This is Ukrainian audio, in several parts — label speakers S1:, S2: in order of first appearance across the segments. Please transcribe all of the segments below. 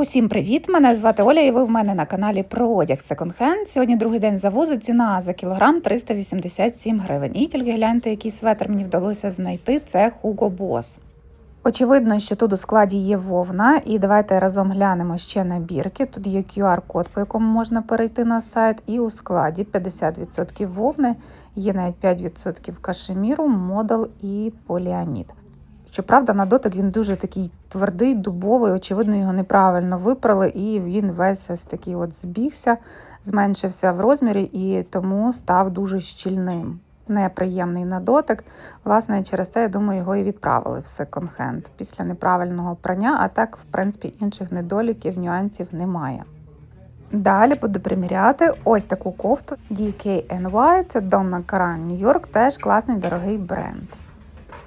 S1: Усім привіт! Мене звати Оля, і ви в мене на каналі про одяг секонд-хенд. Сьогодні другий день завозу. Ціна за кілограм 387 гривень. І тільки гляньте, який светр мені вдалося знайти. Це Hugo Boss. Очевидно, що тут у складі є вовна, і давайте разом глянемо ще набірки. Тут є QR-код, по якому можна перейти на сайт, і у складі 50% вовни, є навіть 5% кашеміру, модел і поліамід. Щоправда, на дотик він дуже такий твердий, дубовий, очевидно, його неправильно випрали, і він весь ось такий от збігся, зменшився в розмірі і тому став дуже щільним. Неприємний на дотик. Власне, через це, я думаю, його і відправили в секонд-хенд після неправильного прання, а так, в принципі, інших недоліків, нюансів немає. Далі буду приміряти ось таку кофту DKNY, це Donna Karan New York, теж класний дорогий бренд.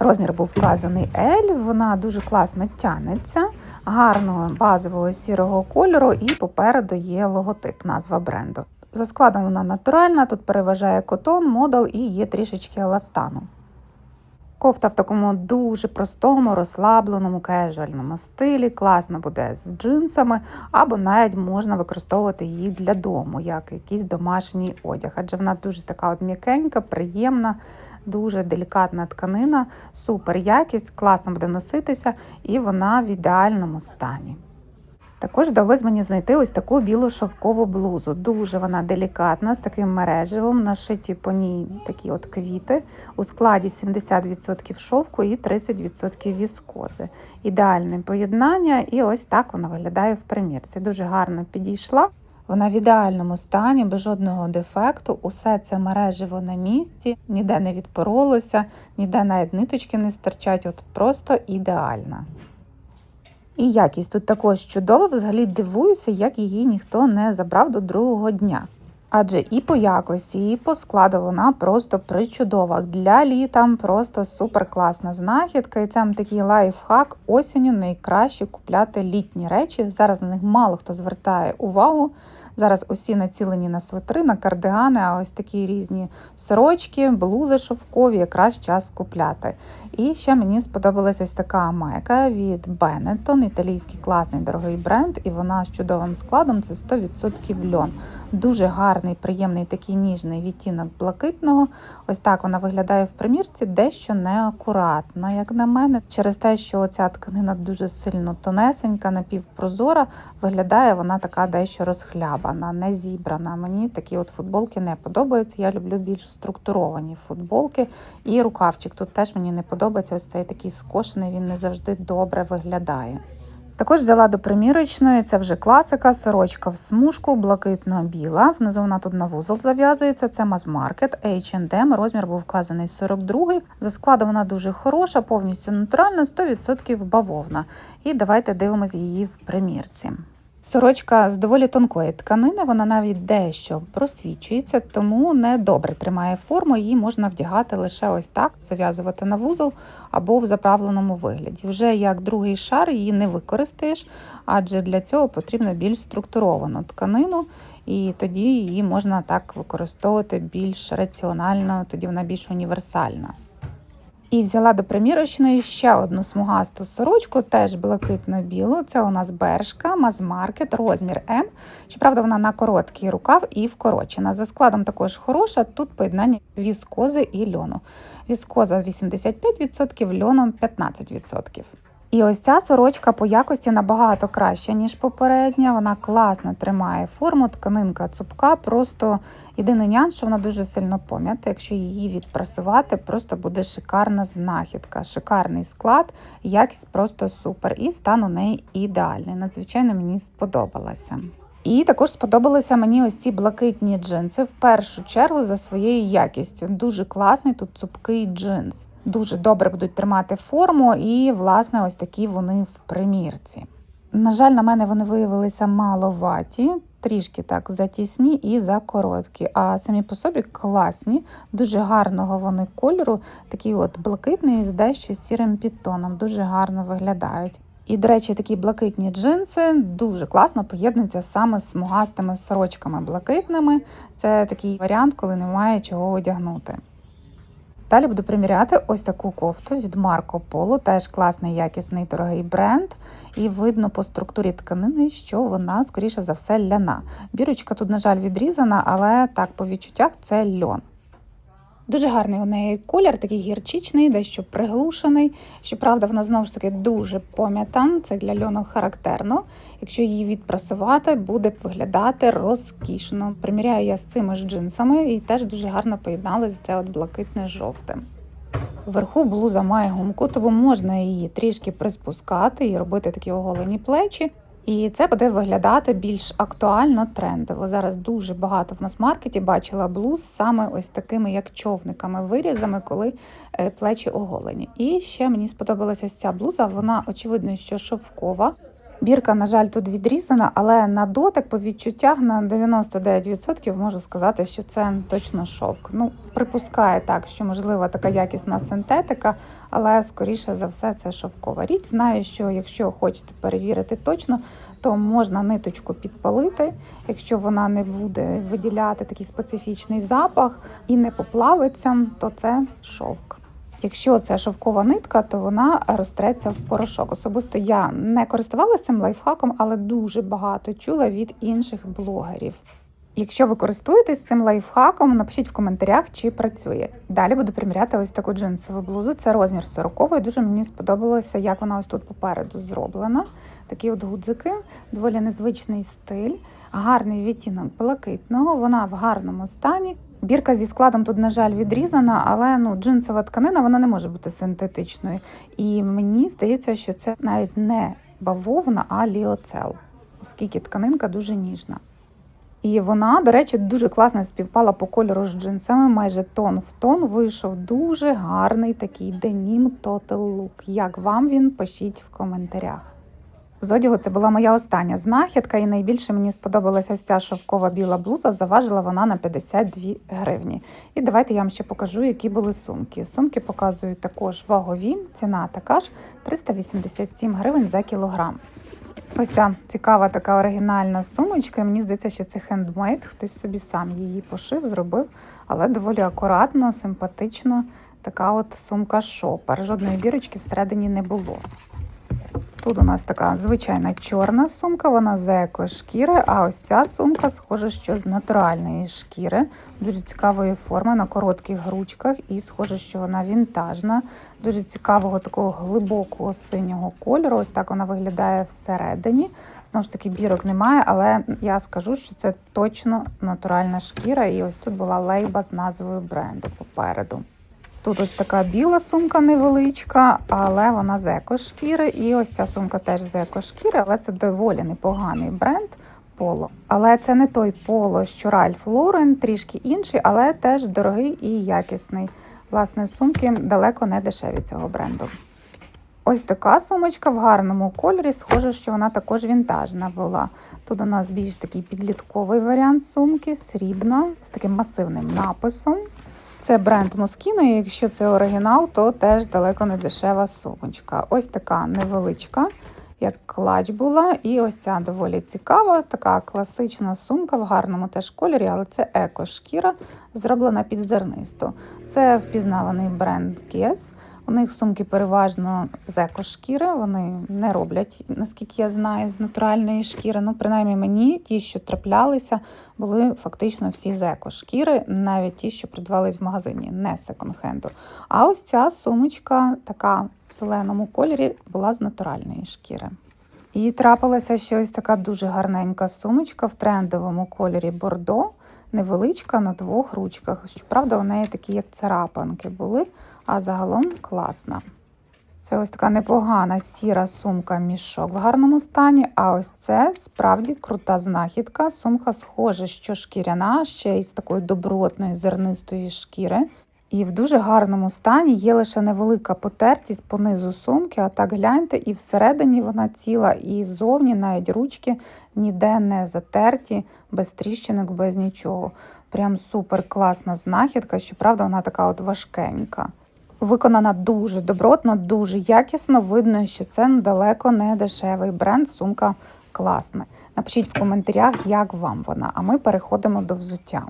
S1: Розмір був вказаний L, вона дуже класно тянеться, гарного базового сірого кольору, і попереду є логотип, назва бренду. За складом вона натуральна, тут переважає котон, модел і є трішечки еластану. Кофта в такому дуже простому, розслабленому, кежуальному стилі, класно буде з джинсами, або навіть можна використовувати її для дому, як якийсь домашній одяг. Адже вона дуже така от м'якенька, приємна, дуже делікатна тканина, супер якість, класно буде носитися, і вона в ідеальному стані. Також вдалося мені знайти ось таку білу шовкову блузу. Дуже вона делікатна, з таким мереживом, нашиті по ній такі от квіти. У складі 70% шовку і 30% віскози. Ідеальне поєднання, і ось так вона виглядає в примірці. Дуже гарно підійшла. Вона в ідеальному стані, без жодного дефекту, усе це мереживо на місці, ніде не відпоролося, ніде навіть ниточки не стирчать, от просто ідеальна. І якість тут також чудова, взагалі дивуюся, як її ніхто не забрав до другого дня. Адже і по якості, і по складу вона просто причудова. Для літа просто супер класна знахідка. І це такий лайфхак осінню найкраще купляти літні речі. Зараз на них мало хто звертає увагу. Зараз усі націлені на свитри, на кардигани, а ось такі різні сорочки, блузи шовкові, якраз час купляти. І ще мені сподобалась ось така майка від Benetton, італійський класний дорогий бренд, і вона з чудовим складом це 100% льон. Дуже гарний, приємний такий ніжний відтінок блакитного. Ось так вона виглядає в примірці, дещо неакуратна, як на мене. Через те, що ця тканина дуже сильно тонесенька, напівпрозора, виглядає вона така дещо розхлябана, не зібрана. Мені такі от футболки не подобаються. Я люблю більш структуровані футболки. І рукавчик тут теж мені не подобається. Ось цей такий скошений, він не завжди добре виглядає. Також взяла до примірочної, це вже класика, сорочка в смужку, блакитно-біла. Внизу вона тут на вузол зав'язується. Це мас-маркет H&M, Розмір був вказаний 42 За складом вона дуже хороша, повністю натуральна, 100% бавовна. І давайте дивимося її в примірці. Сорочка з доволі тонкої тканини, вона навіть дещо просвічується, тому не добре тримає форму, її можна вдягати лише ось так, зав'язувати на вузол або в заправленому вигляді. Вже як другий шар її не використаєш, адже для цього потрібно більш структуровану тканину, і тоді її можна так використовувати більш раціонально, тоді вона більш універсальна. І взяла до примірочної ще одну смугасту сорочку, теж блакитно-білу. Це у нас бершка, мазмаркет, розмір М. Щоправда, вона на короткий рукав і вкорочена. За складом також хороша. Тут поєднання віскози і льону. Віскоза 85%, льоном 15%. І ось ця сорочка по якості набагато краща, ніж попередня. Вона класно тримає форму, тканинка цупка. Просто єдиний нюанс, що вона дуже сильно пом'ята. Якщо її відпрасувати, просто буде шикарна знахідка, шикарний склад, якість просто супер. І стан у неї ідеальний. Надзвичайно мені сподобалася. І також сподобалися мені ось ці блакитні джинси в першу чергу за своєю якістю. Дуже класний тут цупкий джинс. Дуже добре будуть тримати форму, і, власне, ось такі вони в примірці. На жаль, на мене вони виявилися маловаті, трішки так затісні і закороткі, а самі по собі класні, дуже гарного вони кольору, такий от блакитний з дещо сірим підтоном, дуже гарно виглядають. І, до речі, такі блакитні джинси дуже класно поєднуються саме з смугастими сорочками блакитними. Це такий варіант, коли немає чого одягнути. Далі буду приміряти ось таку кофту від Марко Поло, теж класний, якісний, дорогий бренд. І видно по структурі тканини, що вона, скоріше за все, ляна. Бірочка тут, на жаль, відрізана, але так, по відчуттях це льон. Дуже гарний у неї колір, такий гірчичний, дещо приглушений. Щоправда, вона знову ж таки дуже пом'ята. Це для льону характерно. Якщо її відпрасувати, буде виглядати розкішно. Приміряю я з цими ж джинсами і теж дуже гарно поєдналося це от блакитне з жовтим. Вверху блуза має гумку, тому можна її трішки приспускати і робити такі оголені плечі. І це буде виглядати більш актуально, трендово. Зараз дуже багато в мас-маркеті бачила блуз саме ось такими, як човниками, вирізами, коли е, плечі оголені. І ще мені сподобалася ось ця блуза. Вона очевидно, що шовкова. Бірка, на жаль, тут відрізана, але на дотик по відчуттях на 99% можу сказати, що це точно шовк. Ну, припускає так, що можливо така якісна синтетика, але скоріше за все це шовкова річ. Знаю, що якщо хочете перевірити точно, то можна ниточку підпалити, якщо вона не буде виділяти такий специфічний запах і не поплавиться, то це шовк. Якщо це шовкова нитка, то вона розтреться в порошок. Особисто я не користувалася цим лайфхаком, але дуже багато чула від інших блогерів. Якщо ви користуєтесь цим лайфхаком, напишіть в коментарях, чи працює. Далі буду приміряти ось таку джинсову блузу. Це розмір 40 і Дуже мені сподобалося, як вона ось тут попереду зроблена. Такі от гудзики, доволі незвичний стиль, гарний відтінок блакитного. Вона в гарному стані. Бірка зі складом тут, на жаль, відрізана, але ну, джинсова тканина вона не може бути синтетичною. І мені здається, що це навіть не бавовна, а ліоцел, оскільки тканинка дуже ніжна. І вона, до речі, дуже класно співпала по кольору з джинсами, майже тон в тон вийшов дуже гарний такий денім Look. Як вам він, пишіть в коментарях. З одягу це була моя остання знахідка, і найбільше мені сподобалася ось ця шовкова біла блуза. Заважила вона на 52 гривні. І давайте я вам ще покажу, які були сумки. Сумки показують також вагові. Ціна така ж 387 гривень за кілограм. Ось ця цікава така оригінальна сумочка. Мені здається, що це хендмейд. Хтось собі сам її пошив, зробив, але доволі акуратно, симпатично. Така от сумка шопер. Жодної бірочки всередині не було. Тут у нас така звичайна чорна сумка, вона з екошкіри, а ось ця сумка, схоже, що з натуральної шкіри, дуже цікавої форми на коротких ручках, і схоже, що вона вінтажна, дуже цікавого такого глибокого синього кольору. Ось так вона виглядає всередині. Знову ж таки, бірок немає, але я скажу, що це точно натуральна шкіра. І ось тут була лейба з назвою бренду попереду. Тут ось така біла сумка невеличка, але вона з екошкіри. І ось ця сумка теж з екошкіри, але це доволі непоганий бренд поло. Але це не той поло, що Ральф Лорен, трішки інший, але теж дорогий і якісний. Власне, сумки далеко не дешеві цього бренду. Ось така сумочка в гарному кольорі. Схоже, що вона також вінтажна була. Тут у нас більш такий підлітковий варіант сумки, срібна, з таким масивним написом. Це бренд Moschino, якщо це оригінал, то теж далеко не дешева сумочка. Ось така невеличка, як клач була. І ось ця доволі цікава, така класична сумка в гарному теж кольорі, але це еко-шкіра, зроблена під зернисто. Це впізнаваний бренд Guess. У них сумки переважно з екошкіри, вони не роблять, наскільки я знаю, з натуральної шкіри. Ну, принаймні мені ті, що траплялися, були фактично всі з екошкіри, навіть ті, що придбались в магазині, не секонд-хенду. А ось ця сумочка, така в зеленому кольорі, була з натуральної шкіри. І трапилася ще ось така дуже гарненька сумочка в трендовому кольорі бордо, невеличка на двох ручках. Щоправда, у неї такі, як царапанки були, а загалом класна. Це ось така непогана сіра сумка мішок в гарному стані. А ось це справді крута знахідка. Сумка схожа, що шкіряна, ще й з такої добротної зернистої шкіри. І в дуже гарному стані є лише невелика потертість по низу сумки, а так гляньте, і всередині вона ціла, і ззовні навіть ручки ніде не затерті, без тріщинок, без нічого. Прям супер класна знахідка. Щоправда, вона така от важкенька. Виконана дуже добротно, дуже якісно. Видно, що це далеко не дешевий бренд. Сумка класна. Напишіть в коментарях, як вам вона. А ми переходимо до взуття.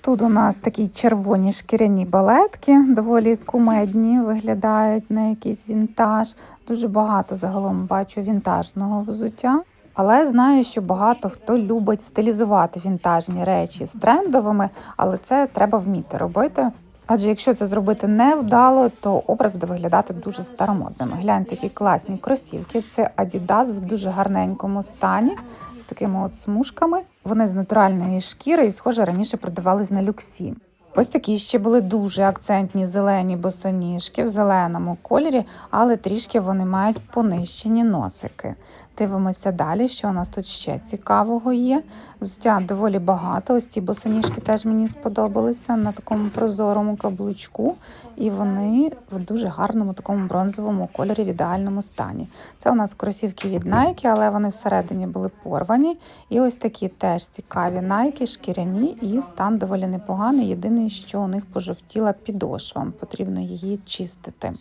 S1: Тут у нас такі червоні шкіряні балетки, доволі кумедні, виглядають на якийсь вінтаж. Дуже багато загалом бачу вінтажного взуття. Але знаю, що багато хто любить стилізувати вінтажні речі з трендовими, але це треба вміти робити. Адже якщо це зробити невдало, то образ буде виглядати дуже старомодним. Гляньте, такі класні кросівки. Це Adidas в дуже гарненькому стані з такими от смужками. Вони з натуральної шкіри і, схоже, раніше продавались на люксі. Ось такі ще були дуже акцентні зелені босоніжки в зеленому кольорі, але трішки вони мають понищені носики. Дивимося далі, що у нас тут ще цікавого є. Взуття доволі багато. Ось ці босоніжки теж мені сподобалися на такому прозорому каблучку, і вони в дуже гарному такому бронзовому кольорі в ідеальному стані. Це у нас кросівки від Nike, але вони всередині були порвані. І ось такі теж цікаві Nike, шкіряні, і стан доволі непоганий. Єдине, що у них пожовтіла підошва, потрібно її чистити.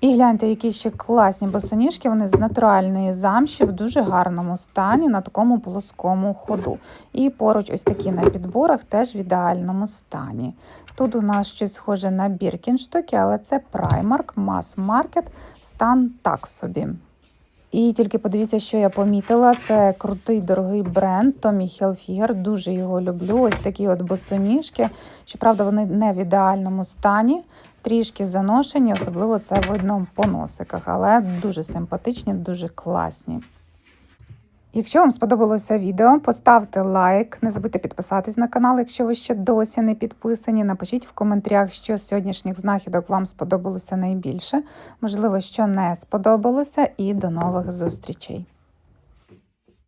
S1: І гляньте, які ще класні босоніжки, вони з натуральної замші в дуже гарному стані на такому плоскому ходу. І поруч ось такі на підборах теж в ідеальному стані. Тут у нас щось схоже на біркінштоки, але це Primark, Mass Market, стан так собі. І тільки подивіться, що я помітила. Це крутий дорогий бренд Tommy Hilfiger. Дуже його люблю. Ось такі от босоніжки. Щоправда, вони не в ідеальному стані, трішки заношені, особливо це видно по носиках, але дуже симпатичні, дуже класні. Якщо вам сподобалося відео, поставте лайк, не забудьте підписатись на канал, якщо ви ще досі не підписані. Напишіть в коментарях, що з сьогоднішніх знахідок вам сподобалося найбільше, можливо, що не сподобалося, і до нових зустрічей.